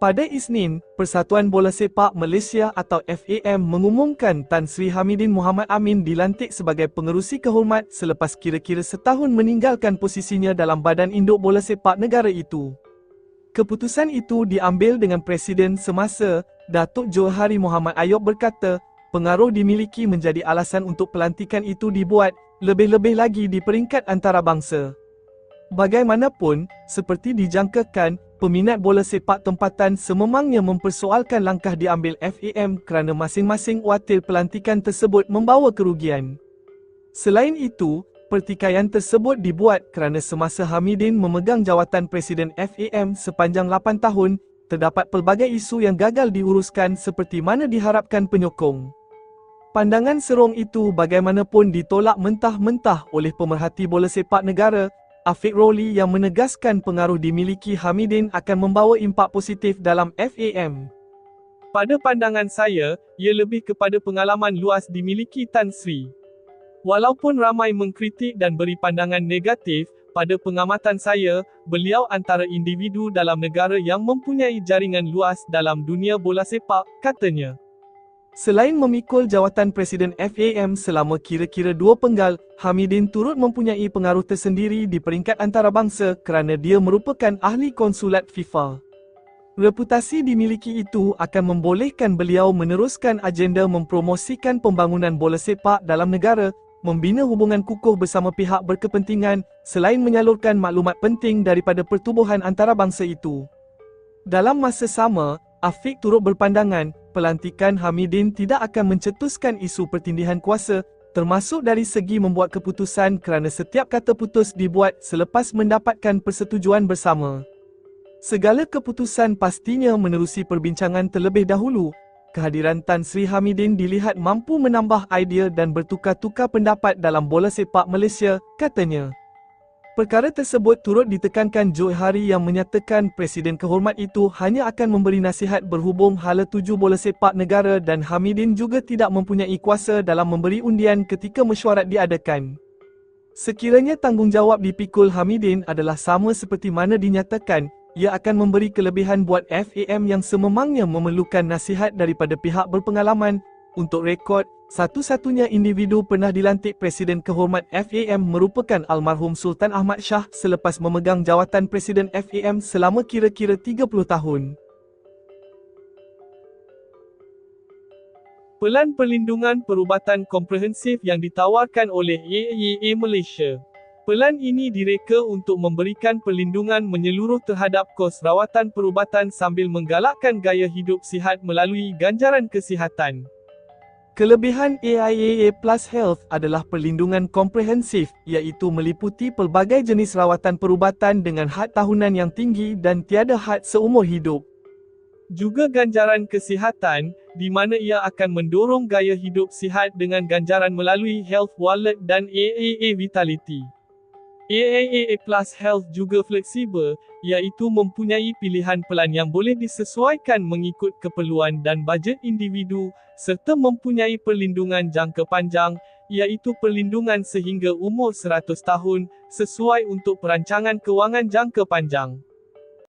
Pada Isnin, Persatuan Bola Sepak Malaysia atau FAM mengumumkan Tan Sri Hamidin Muhammad Amin dilantik sebagai pengerusi kehormat selepas kira-kira setahun meninggalkan posisinya dalam badan induk bola sepak negara itu. Keputusan itu diambil dengan Presiden semasa, Datuk Johari Muhammad Ayub berkata, pengaruh dimiliki menjadi alasan untuk pelantikan itu dibuat, lebih-lebih lagi di peringkat antarabangsa. Bagaimanapun, seperti dijangkakan, peminat bola sepak tempatan sememangnya mempersoalkan langkah diambil FAM kerana masing-masing watil pelantikan tersebut membawa kerugian. Selain itu, pertikaian tersebut dibuat kerana semasa Hamidin memegang jawatan Presiden FAM sepanjang 8 tahun, terdapat pelbagai isu yang gagal diuruskan seperti mana diharapkan penyokong. Pandangan serong itu bagaimanapun ditolak mentah-mentah oleh pemerhati bola sepak negara Afiq Rowley yang menegaskan pengaruh dimiliki Hamidin akan membawa impak positif dalam FAM. Pada pandangan saya, ia lebih kepada pengalaman luas dimiliki Tan Sri. Walaupun ramai mengkritik dan beri pandangan negatif, pada pengamatan saya, beliau antara individu dalam negara yang mempunyai jaringan luas dalam dunia bola sepak, katanya. Selain memikul jawatan Presiden FAM selama kira-kira dua penggal, Hamidin turut mempunyai pengaruh tersendiri di peringkat antarabangsa kerana dia merupakan ahli konsulat FIFA. Reputasi dimiliki itu akan membolehkan beliau meneruskan agenda mempromosikan pembangunan bola sepak dalam negara, membina hubungan kukuh bersama pihak berkepentingan, selain menyalurkan maklumat penting daripada pertubuhan antarabangsa itu. Dalam masa sama, Afiq turut berpandangan, pelantikan Hamidin tidak akan mencetuskan isu pertindihan kuasa, termasuk dari segi membuat keputusan kerana setiap kata putus dibuat selepas mendapatkan persetujuan bersama. Segala keputusan pastinya menerusi perbincangan terlebih dahulu. Kehadiran Tan Sri Hamidin dilihat mampu menambah idea dan bertukar-tukar pendapat dalam bola sepak Malaysia, katanya. Perkara tersebut turut ditekankan Joe Hari yang menyatakan Presiden kehormat itu hanya akan memberi nasihat berhubung hala tuju bola sepak negara dan Hamidin juga tidak mempunyai kuasa dalam memberi undian ketika mesyuarat diadakan. Sekiranya tanggungjawab dipikul Hamidin adalah sama seperti mana dinyatakan, ia akan memberi kelebihan buat FAM yang sememangnya memerlukan nasihat daripada pihak berpengalaman untuk rekod, satu-satunya individu pernah dilantik Presiden Kehormat FAM merupakan almarhum Sultan Ahmad Shah selepas memegang jawatan Presiden FAM selama kira-kira 30 tahun. Pelan Perlindungan Perubatan Komprehensif yang ditawarkan oleh AIA Malaysia. Pelan ini direka untuk memberikan perlindungan menyeluruh terhadap kos rawatan perubatan sambil menggalakkan gaya hidup sihat melalui ganjaran kesihatan. Kelebihan AIAA Plus Health adalah perlindungan komprehensif iaitu meliputi pelbagai jenis rawatan perubatan dengan had tahunan yang tinggi dan tiada had seumur hidup. Juga ganjaran kesihatan, di mana ia akan mendorong gaya hidup sihat dengan ganjaran melalui Health Wallet dan AAA Vitality. AAA Plus Health juga fleksibel, iaitu mempunyai pilihan pelan yang boleh disesuaikan mengikut keperluan dan bajet individu, serta mempunyai perlindungan jangka panjang, iaitu perlindungan sehingga umur 100 tahun, sesuai untuk perancangan kewangan jangka panjang.